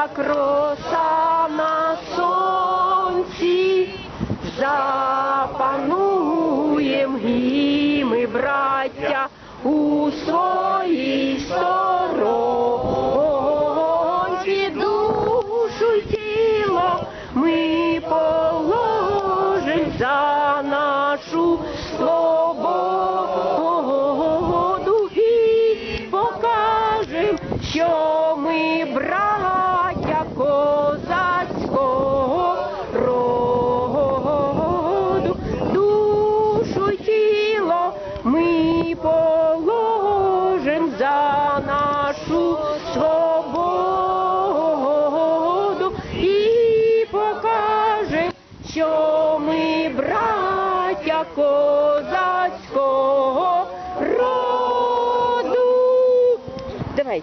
як роса на сонці, запануєм і ми, браття, у своїй сторонці. Душу й тіло ми положим за нашу свободу і покажем, що положим за нашу свободу і покажем, що ми браття козацького роду. Давай.